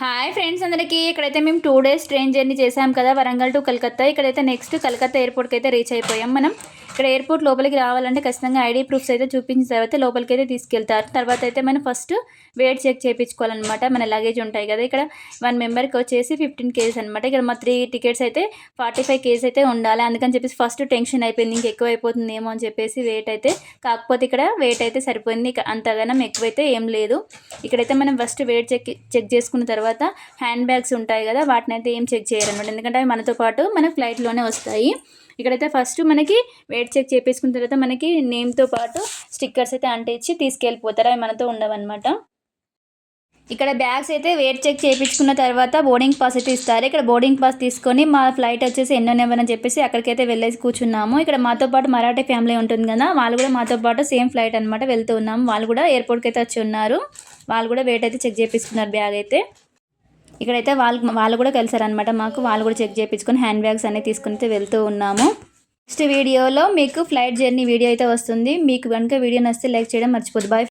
Hi friends అందరికీ ఇక్కడైతే మేము టూ డేస్ ట్రైన్ జర్నీ చేసాం కదా వరంగల్ టు కలకత్తా. ఇక్కడైతే నెక్స్ట్ కలకత్తా ఎయిర్పోర్ట్కి అయితే రీచ్ అయిపోయాం మనం. ఇక్కడ ఎయిర్పోర్ట్ లోపలికి రావాలంటే ఖచ్చితంగా ఐడి ప్రూఫ్స్ అయితే చూపించిన తర్వాత లోపలికి అయితే తీసుకెళ్తారు. తర్వాత అయితే మనం ఫస్ట్ వెయిట్ చెక్ చేయించుకోవాలన్నమాట. మన లగేజ్ ఉంటాయి కదా ఇక్కడ వన్ మెంబర్కి వచ్చేసి ఫిఫ్టీన్ కేజెస్ అనమాట ఇక్కడ మా త్రీ టికెట్స్ అయితే ఫార్టీ ఫైవ్ కేజెస్ అయితే ఉండాలి. అందుకని చెప్పేసి ఫస్ట్ టెన్షన్ అయిపోయింది ఇంక ఎక్కువ అయిపోతుందేమో అని చెప్పేసి వెయిట్ అయితే కాకపోతే ఇక్కడ వెయిట్ అయితే సరిపోయింది. అంతగానం ఎక్కువైతే ఏం లేదు. ఇక్కడైతే మనం ఫస్ట్ వెయిట్ చెక్ చెక్ చేసుకున్న తర్వాత హ్యాండ్ బ్యాగ్స్ ఉంటాయి కదా వాటిని అయితే ఏం చెక్ చేయరనమాట ఎందుకంటే అవి మనతో పాటు మన ఫ్లైట్లోనే వస్తాయి. ఇక్కడైతే ఫస్ట్ మనకి వెయిట్ చెక్ చేపించుకున్న తర్వాత మనకి నేమ్తో పాటు స్టిక్కర్స్ అయితే అంటించి తీసుకెళ్ళిపోతారు. అవి మనతో ఉండవన్నమాట. ఇక్కడ బ్యాగ్స్ అయితే వెయిట్ చెక్ చేయించుకున్న తర్వాత బోర్డింగ్ పాస్ అయితే ఇస్తారు. ఇక్కడ బోర్డింగ్ పాస్ తీసుకొని మా ఫ్లైట్ వచ్చేసి ఎన్నో నెంబర్ అని చెప్పేసి అక్కడికైతే వెళ్ళేసి కూర్చున్నాము. ఇక్కడ మాతో పాటు మరాఠీ ఫ్యామిలీ ఉంటుంది కదా వాళ్ళు కూడా మాతో పాటు సేమ్ ఫ్లైట్ అనమాట వెళ్తూ ఉన్నాము. వాళ్ళు కూడా ఎయిర్పోర్ట్కి అయితే వచ్చి ఉన్నారు. వాళ్ళు కూడా వెయిట్ అయితే చెక్ చేయించుకున్నారు బ్యాగ్ అయితే. ఇక్కడైతే వాళ్ళు వాళ్ళు కూడా కలిసారనమాట మాకు. వాళ్ళు కూడా చెక్ చేయించుకొని హ్యాండ్ బ్యాగ్స్ అనేవి తీసుకుని అయితే వెళ్తూ ఉన్నాము. నెక్స్ట్ వీడియోలో మీకు ఫ్లైట్ జర్నీ వీడియో అయితే వస్తుంది. మీకు కనుక వీడియో నచ్చితే లైక్ చేయడం మర్చిపోద్దు. బాయ్